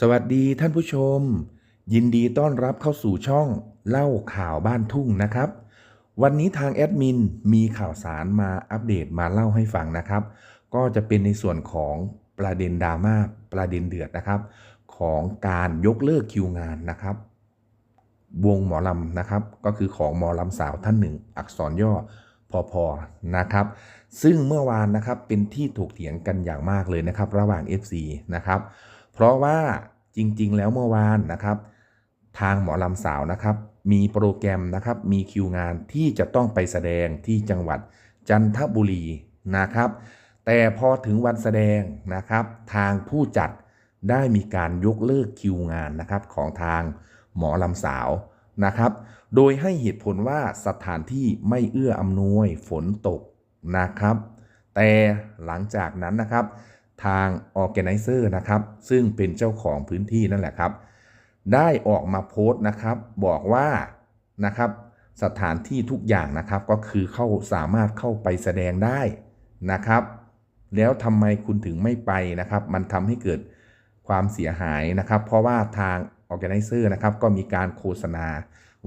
สวัสดีท่านผู้ชม ยินดีต้อนรับเข้าสู่ช่องเล่าข่าวบ้านทุ่งนะครับ วันนี้ทางแอดมินมีข่าวสารมาอัปเดตมาเล่าให้ฟังนะครับ ก็จะเป็นในส่วนของประเด็นดราม่าประเด็นเดือดนะครับ ของการยกเลิกคิวงานนะครับ วงหมอลำนะครับ ก็คือของหมอลำสาวท่านหนึ่ง อักษรย่อพอพอนะครับ ซึ่งเมื่อวานนะครับเป็นที่ถกเถียงกันอย่างมากเลยนะครับ ระหว่าง FC นะครับ เพราะว่าจริงๆ แล้วเมื่อวานนะครับ ทางหมอลำสาวนะครับ มีโปรแกรมนะครับมีคิวงานที่จะต้องไปแสดงที่จังหวัดจันทบุรีนะครับ แต่พอถึงวันแสดงนะครับ ทางผู้จัดได้มีการยกเลิกคิวงานนะครับของทางหมอลำสาวนะครับ โดยให้เหตุผลว่าสถานที่ไม่เอื้ออำนวยฝนตกนะครับ แต่หลังจากนั้นนะครับ ทาง Organizer นะครับ ซึ่งเป็นเจ้าของพื้นที่นั่นแหละครับ ได้ออกมาโพสต์นะครับ บอกว่านะครับ สถานที่ทุกอย่างนะครับก็คือเข้าสามารถเข้าไปแสดงได้นะครับ แล้วทำไมคุณถึงไม่ไปนะครับ มันทำให้เกิดความเสียหายนะครับ เพราะว่าทาง Organizer นะครับก็มีการโฆษณา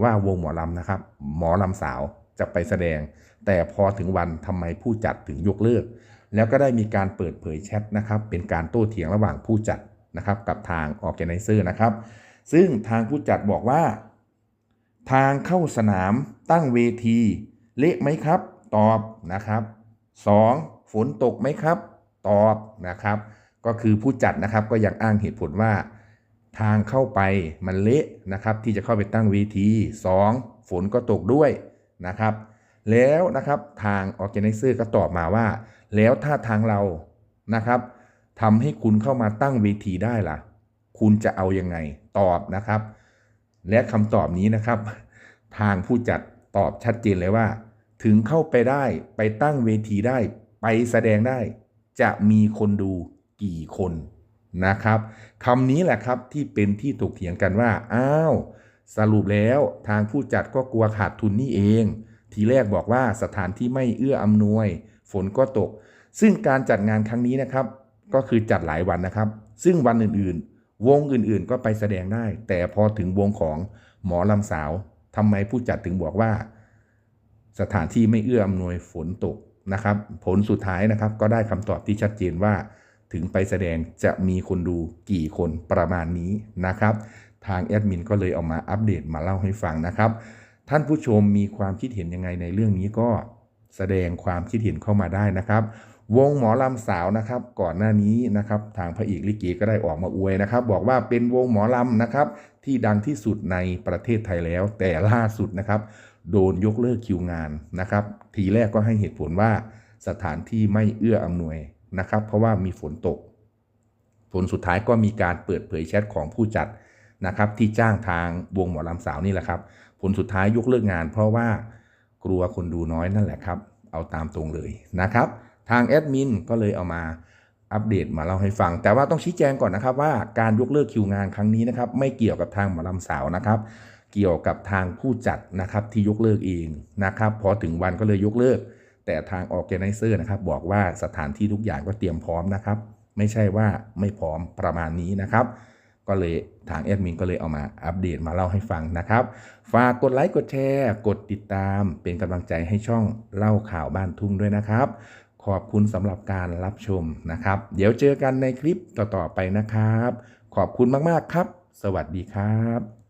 ว่าวงหมอลำนะครับ หมอลำสาวจะไปแสดง แต่พอถึงวันทำไมผู้จัดถึงยกเลิก แล้วก็ได้มีการเปิดเผยแชทนะครับ เป็นการโต้เถียงระหว่างผู้จัดนะครับกับทาง Organizer นะครับ ซึ่งทางผู้จัดบอกว่า ทางเข้าสนามตั้งเวที เละไหมครับ ตอบนะครับ 2. ฝนตกไหมครับ ตอบนะครับ ก็คือผู้จัดนะครับก็ยังอ้างเหตุผลว่า ทางเข้าไปมันเละนะครับ ที่จะเข้าไปตั้งเวที 2. ฝนก็ตกด้วยนะครับ แล้วนะครับทาง Organizer ก็ตอบมาว่า แล้วถ้าทางเรานะครับทำให้คุณเข้ามาตั้งเวทีได้ล่ะ คุณจะเอายังไงตอบนะครับ และคำตอบนี้นะครับ ทางผู้จัดตอบชัดเจนเลยว่า ถึงเข้าไปได้ไปตั้งเวทีได้ ไปแสดงได้ จะมีคนดูกี่คนนะครับคำนี้แหละครับที่เป็นที่ถกเถียงกันว่า อ้าว สรุปแล้วทางผู้จัดก็กลัวขาดทุนนี่เอง ทีแรกบอกว่าสถานที่ไม่เอื้ออำนวย ฝนก็ตก ซึ่งการจัดงานครั้งนี้นะครับ ก็คือจัดหลายวันนะครับ ซึ่งวันอื่นๆ วงอื่นๆก็ไปแสดงได้ แต่พอถึงวงของหมอลำสาวทำไมผู้จัดถึงบอกว่า สถานที่ไม่เอื้ออำนวยฝนตกนะครับ ผลสุดท้ายนะครับก็ได้คำตอบที่ชัดเจนว่า ถึงไปแสดงจะมีคนดูกี่คนประมาณนี้นะครับ ทางแอดมินก็เลยเอามาอัปเดตมาเล่าให้ฟังนะครับ ท่านผู้ชมมีความคิดเห็นยังไงในเรื่องนี้ก็แสดงความคิดเห็นเข้ามาได้นะครับ วงหมอลำสาวนะครับ ก่อนหน้านี้นะครับ ทางพระเอกลิเกก็ได้ออกมาอวยนะครับ บอกว่าเป็นวงหมอลำนะครับ ที่ดังที่สุดในประเทศไทยแล้ว แต่ล่าสุดนะครับ โดนยกเลิกคิวงานนะครับ ทีแรกก็ให้เหตุผลว่าสถานที่ไม่เอื้ออำนวยนะครับ เพราะว่ามีฝนตก ผลสุดท้ายก็มีการเปิดเผยแชทของผู้จัด นะครับที่จ้างทางวงหมอลำสาวนี่แหละครับ ผลสุดท้ายยกเลิกงาน เพราะว่ากลัวคนดูน้อยนั่นแหละครับ เอาตามตรงเลยนะครับ ทางแอดมินก็เลยเอามาอัปเดตมาเล่าให้ฟัง แต่ว่าต้องชี้แจงก่อนนะครับว่าการยกเลิกคิวงานครั้งนี้นะครับ ไม่เกี่ยวกับทางหมอลำสาวนะครับ เกี่ยวกับทางผู้จัดนะครับที่ยกเลิกเองนะครับ พอถึงวันก็เลยยกเลิก แต่ทาง Organizer นะครับ บอกว่าสถานที่ทุกอย่างก็เตรียมพร้อมนะครับ ไม่ใช่ว่าไม่พร้อมประมาณนี้นะครับ ก็เลยทางแอดมินก็เลยเอามาอัปเดตมาเล่าให้ฟังนะครับ ฝากกดไลค์กดแชร์ กดติดตามเป็นกำลังใจให้ช่องเล่าข่าวบ้านทุ่งด้วยนะครับ ขอบคุณสำหรับการรับชมนะครับ เดี๋ยวเจอกันในคลิปต่อๆไปนะครับ ขอบคุณมากๆครับ สวัสดีครับ